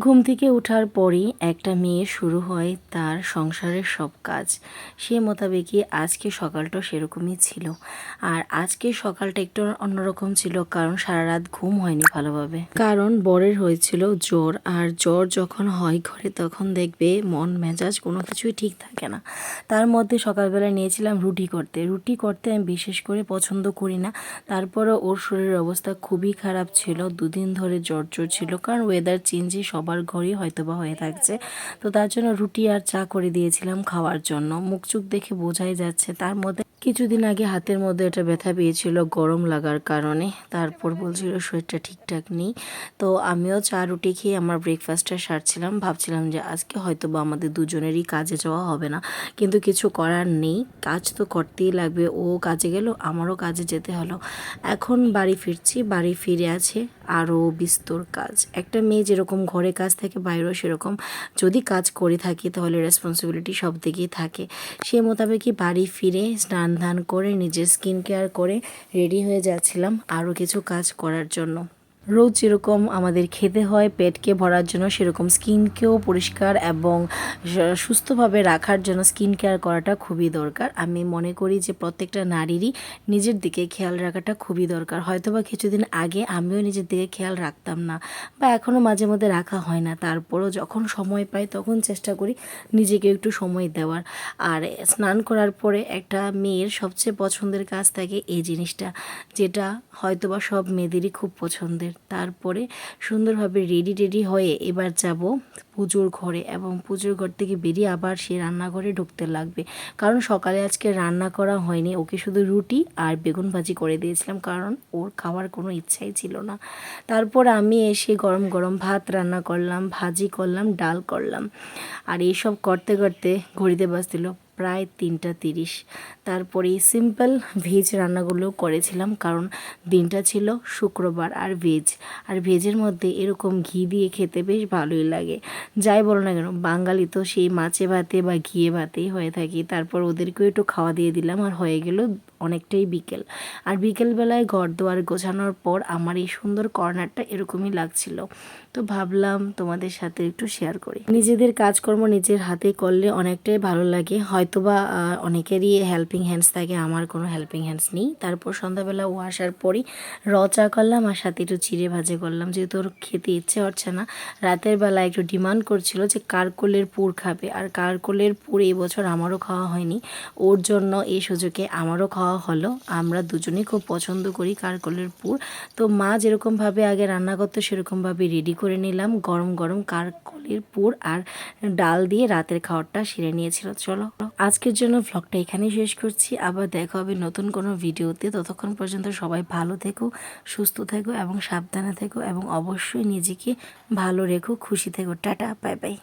ঘুম থেকে ওঠার পরই একটা মেয়ে শুরু হয় তার সংসারের সব কাজ। সে মোতাবেকই আজকে সকালটা সেরকমই ছিল। আর আজকে সকালটা একটু অন্যরকম ছিল কারণ সারা রাত ঘুম হয়নি ভালোভাবে। কারণ বরের হয়েছিল জ্বর আর জ্বর যখন হয় ঘরে তখন দেখবে মন মেজাজ কোনো কিছুই ঠিক থাকে না। তার মধ্যে সকালবেলা নিয়েছিলাম রুটি করতে। রুটি করতে আমি বিশেষ করে পছন্দ করি না। তারপরে ওর শরীরের অবস্থা খুবই খারাপ ছিল। দুদিন ধরে জ্বর জ্বর ছিল। কারণ ওয়েদার চেঞ্জে সবার ঘরেই হয়তো বা হয়ে থাকছে। তো তার জন্য রুটি আর চা করে দিয়েছিলাম খাওয়ার জন্য। মুখ চুখ দেখে বোঝাই যাচ্ছে তার মধ্যে কিছুদিন আগে হাতের মধ্যে একটা ব্যথা পেয়েছিল গরম লাগার কারণে। তারপর বলছিল শরীরটা ঠিকঠাক নেই। তো আমিও চা রুটি খেয়ে আমার ব্রেকফাস্টটা সারছিলাম। ভাবছিলাম যে আজকে হয়তো বা আমাদের দুজনেরই কাজে যাওয়া হবে না। কিন্তু কিছু করার নেই। কাজ তো করতেই লাগবে। ও কাজে গেল, আমারও কাজে যেতে হলো। এখন বাড়ি ফিরছি। বাড়ি ফিরে আছে আরও বিস্তর কাজ। একটা মেয়ে যেরকম ঘরে কাজ থাকে, বাইরেও সেরকম। যদি কাজ করে থাকি, তাহলে রেসপন্সিবিলিটি সব দিকেই থাকে। সে মোতাবেকই বাড়ি ফিরে স্নান ধান করে, নিজের স্কিন কেয়ার করে রেডি হয়ে যাচ্ছিলাম আরও কিছু কাজ করার জন্য। রোজ যেরকম আমাদের খেতে হয়, পেটকে ভরার জন্য সেরকম স্কিনকেও পরিষ্কার এবং সুস্থভাবে রাখার জন্য স্কিন কেয়ার করাটা খুবই দরকার। আমি মনে করি যে প্রত্যেকটা নারীরই নিজের দিকে খেয়াল রাখাটা খুবই দরকার। হয়তো বা কিছুদিন আগে আমিও নিজের দিকে খেয়াল রাখতাম না বা এখনও মাঝে মধ্যে রাখা হয় না। তারপরও যখন সময় পাই তখন চেষ্টা করি নিজেকে একটু সময় দেওয়ার। আর স্নান করার পরে একটা মেয়ের সবচেয়ে পছন্দের কাজ থাকে এই জিনিসটা, যেটা হয়তো বা সব মেয়েদেরই খুব পছন্দের। তারপরে সুন্দরভাবে রেডি রেডি হয়ে এবার যাব পুজোর ঘরে এবং পুজোর ঘর থেকে বেরিয়ে আবার সে রান্নাঘরে ঢুকতে লাগবে। কারণ সকালে আজকে রান্না করা হয়নি, ওকে শুধু রুটি আর বেগুন ভাজি করে দিয়েছিলাম কারণ ওর খাওয়ার কোনো ইচ্ছাই ছিল না। তারপর আমি এসে গরম গরম ভাত রান্না করলাম, ভাজি করলাম, ডাল করলাম। আর এইসব করতে করতে ঘড়িতে বাজছিল প্রায় তিনটা তিরিশ। তারপরে সিম্পল ভেজ রান্নাগুলো করেছিলাম কারণ দিনটা ছিল শুক্রবার আর ভেজ আর ভেজের মধ্যে এরকম ঘি দিয়ে খেতে বেশ ভালোই লাগে। যাই বলো না কেন, বাঙালি তো সেই মাছে ভাতে বা ঘিয়ে ভাতেই হয়ে থাকি। তারপর ওদেরকেও একটু খাওয়া দিয়ে দিলাম আর হয়ে গেল অনেকটাই বিকেল। আর বিকেলবেলায় ঘর দুয়ার গোছানোর পর আমার এই সুন্দর কর্নারটা এরকমই লাগছিল। তো ভাবলাম তোমাদের সাথে একটু শেয়ার করি। নিজেদের কাজকর্ম নিজের হাতে করলে অনেকটাই ভালো লাগে। হয়তোবা অনেকেরই হেল্পিং হ্যান্ডস থাকে, আমার কোনো হেল্পিং হ্যান্ডস নেই। তারপর সন্ধ্যাবেলা ও আসার পরই র চা করলাম আর সাথে একটু চিড়ে ভাজে করলাম। যেহেতু ওর খেতে ইচ্ছে হচ্ছে না, রাতের বেলা একটু ডিমান্ড করছিল যে কারকোলের পুর খাবে। আর কারকোলের পুর এই বছর আমারও খাওয়া হয়নি। ওর জন্য এই সুযোগে আমারও খাওয়া হলো। আমরা দুজনেই খুব পছন্দ করি কারকোলের পুর। তো মা যেরকমভাবে আগে রান্না করতো, সেরকমভাবে রেডি করে নিলাম। গরম গরম কারকলের পুর আর ডাল দিয়ে রাতের খাওয়ারটা সেরে নিয়েছিল। চলো, আজকের জন্য ভ্লগটা এখানেই শেষ করছি। আবার দেখা হবে নতুন কোনো ভিডিওতে। ততক্ষণ পর্যন্ত সবাই ভালো থেকো, সুস্থ থেকো এবং সাবধানে থেকো এবং অবশ্যই নিজেকে ভালো রেখো, খুশি থেকো। Tata bye bye